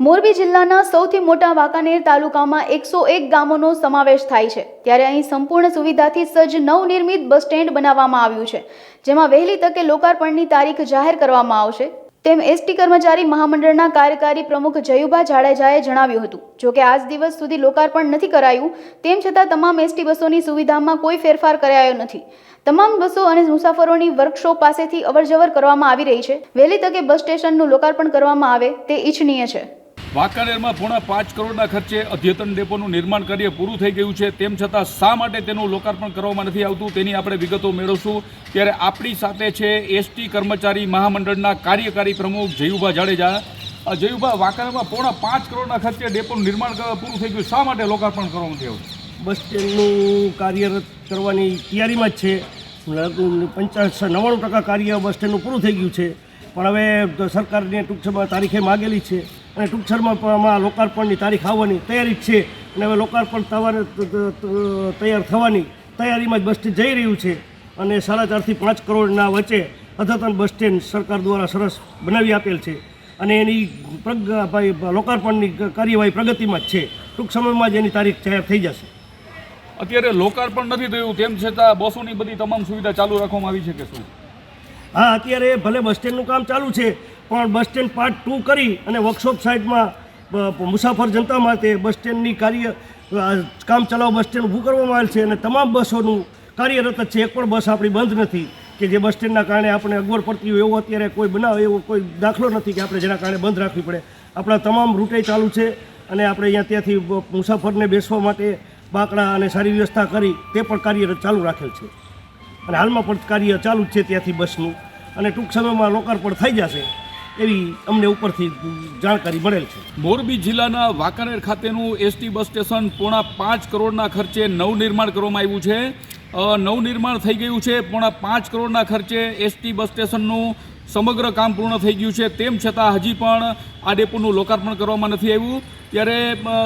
મોરબી જિલ્લાના સૌથી મોટા વાંકાનેર તાલુકામાં એકસો એક ગામોનો સમાવેશ થાય છે. ત્યારે અહીં સંપૂર્ણ સુવિધાથી સજ્જ નવનિર્મિત બસ સ્ટેન્ડ બનાવવામાં આવ્યું છે, જેમાં વહેલી તકે લોકાર્પણની તારીખ જાહેર કરવામાં આવશે. તેમ એસટી કર્મચારી મહામંડળના કાર્યકારી પ્રમુખ જયુભા જાડેજાએ જણાવ્યું હતું, જો કે આજ દિવસ સુધી લોકાર્પણ નથી કરાયું, તેમ છતાં તમામ એસટી બસોની સુવિધામાં કોઈ ફેરફાર કરાયો નથી. તમામ બસો અને મુસાફરોની વર્કશોપ પાસેથી અવરજવર કરવામાં આવી રહી છે. વહેલી તકે બસ સ્ટેશનનું લોકાર્પણ કરવામાં આવે તે ઈચ્છનીય છે. વાંકાનેરમાં પોણા પાંચ કરોડના ખર્ચે અદ્યતન ડેપોનું નિર્માણ કાર્ય પૂરું થઈ ગયું છે. તેમ છતાં શા માટે તેનું લોકાર્પણ કરવામાં નથી આવતું તેની આપણે વિગતો મેળવશું. ત્યારે આપણી સાથે છે એસટી કર્મચારી મહામંડળના કાર્યકારી પ્રમુખ જયુભા જાડેજા. જયુભા, વાંકાનેરમાં પોણા પાંચ કરોડના ખર્ચે ડેપોનું નિર્માણ પૂરું થઈ ગયું. શા માટે લોકાર્પણ કરવામાં આવતું? બસ સ્ટેન્ડનું કાર્યરત કરવાની તૈયારીમાં જ છે. પંચાસ નવ્વાણું ટકા કાર્ય બસ સ્ટેન્ડનું પૂરું થઈ ગયું છે. પણ હવે સરકારને ટૂંક સમય તારીખે માગેલી છે. અને ટૂંક સમયમાં પણ આમાં લોકાર્પણની તારીખ આવવાની તૈયારી છે. અને હવે લોકાર્પણ થવાની તૈયાર થવાની તૈયારીમાં જ બસ સ્ટેન્ડ જઈ રહ્યું છે. અને સાડા ચારથી પાંચ કરોડના વચ્ચે અદ્યતન બસ સ્ટેન્ડ સરકાર દ્વારા સરસ બનાવી આપેલ છે. અને એની ભાઈ, લોકાર્પણની કાર્યવાહી પ્રગતિમાં જ છે. ટૂંક સમયમાં જ એની તારીખ જાહેર થઈ જશે. અત્યારે લોકાર્પણ નથી થયું, તેમ છતાં બસોની બધી તમામ સુવિધા ચાલુ રાખવામાં આવી છે કે શું? હા, અત્યારે ભલે બસ સ્ટેન્ડનું કામ ચાલુ છે, પણ બસ સ્ટેન્ડ પાર્ટ ટુ કરી અને વર્કશોપ સાઇડમાં મુસાફર જનતા માટે બસ સ્ટેન્ડની કાર્ય કામ ચલાવ બસ સ્ટેન્ડ ઊભું કરવામાં આવેલ છે અને તમામ બસોનું કાર્યરત જ છે. એક પણ બસ આપણી બંધ નથી કે જે બસ સ્ટેન્ડના કારણે આપણે અગવડ પડતી હોય એવો અત્યારે કોઈ બનાવ, એવો કોઈ દાખલો નથી કે આપણે જેના કારણે બંધ રાખવી પડે. આપણા તમામ રૂટે ચાલુ છે અને આપણે અહીંયા ત્યાંથી મુસાફરને બેસવા માટે બાકડા અને સારી વ્યવસ્થા કરી તે પણ કાર્યરત ચાલુ રાખેલ છે. અને હાલમાં પણ કાર્ય ચાલુ જ છે ત્યાંથી બસનું. અને ટૂંક સમયમાં લોકાર્પણ થઈ જશે એવી અમને ઉપરથી જાણકારી મળેલ છે. મોરબી જિલ્લાના વાંકાનેર ખાતેનું એસટી બસ સ્ટેશન પોણા પાંચ કરોડના ખર્ચે નવનિર્માણ કરવામાં આવ્યું છે. નવનિર્માણ થઈ ગયું છે, પોણા પાંચ કરોડના ખર્ચે એસટી બસ સ્ટેશનનું સમગ્ર કામ પૂર્ણ થઈ ગયું છે. તેમ છતાં હજી પણ આ ડેપોનું લોકાર્પણ કરવામાં નથી આવ્યું. ત્યારે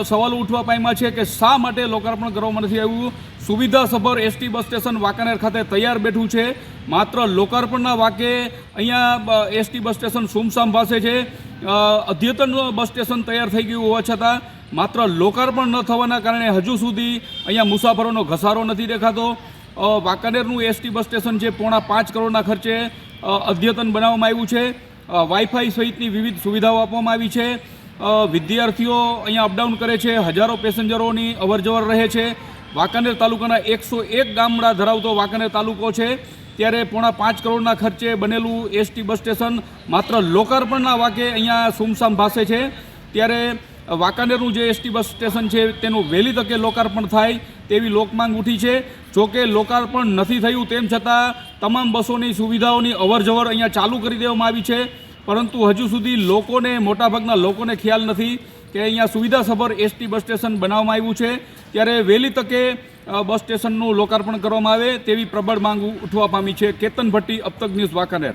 સવાલ ઉઠવા પામ્યા છે કે શા માટે લોકાર્પણ કરવામાં નથી આવ્યું? સુવિધાસભર એસટી બસ સ્ટેશન વાંકાનેર ખાતે તૈયાર બેઠું છે. માત્ર લોકાર્પણના વાકે અહીંયા એસટી બસ સ્ટેશન સુમસામ પાસે છે. અદ્યતન બસ સ્ટેશન તૈયાર થઈ ગયું હોવા છતાં માત્ર લોકાર્પણ ન થવાના કારણે હજુ સુધી અહીંયા મુસાફરોનો ઘસારો નથી દેખાતો. વાંકાનેરનું એસટી બસ સ્ટેશન છે, પોણા પાંચ કરોડના ખર્ચે અદ્યતન બનાવવામાં આવ્યું છે. વાઈફાઈ સહિતની વિવિધ સુવિધાઓ આપવામાં આવી છે. વિદ્યાર્થીઓ અહીંયા અપડાઉન કરે છે, હજારો પેસેન્જરોની અવરજવર રહે છે. વાંકાનેર તાલુકાના એકસો એક ગામડા ધરાવતો વાંકાનેર તાલુકો છે. ત્યારે પોણા પાંચ કરોડના ખર્ચે બનેલું એસટી બસ સ્ટેશન માત્ર લોકાર્પણના વાકે અહીંયા સુમસામ ભાસે છે. ત્યારે વાંકાનેરનું જે એસટી બસ સ્ટેશન છે તેનું વહેલી તકે લોકાર્પણ થાય તેવી લોકમાંગ ઉઠી છે. જોકે લોકાર્પણ નથી થયું તેમ છતાં તમામ બસોની સુવિધાઓની અવરજવર અહીંયા ચાલુ કરી દેવામાં આવી છે. પરંતુ હજુ સુધી લોકોને, મોટાભાગના લોકોને ખ્યાલ નથી કે અહીંયા સુવિધાસભર એસટી બસ સ્ટેશન બનાવવામાં આવ્યું છે. ત્યારે વહેલી તકે બસ સ્ટેશનનું લોકાર્પણ કરવામાં આવે તેવી પ્રબળ માંગ ઉઠવા પામી છે. કેતન ભટ્ટી અબતક ન્યૂઝ વાંકાનેર.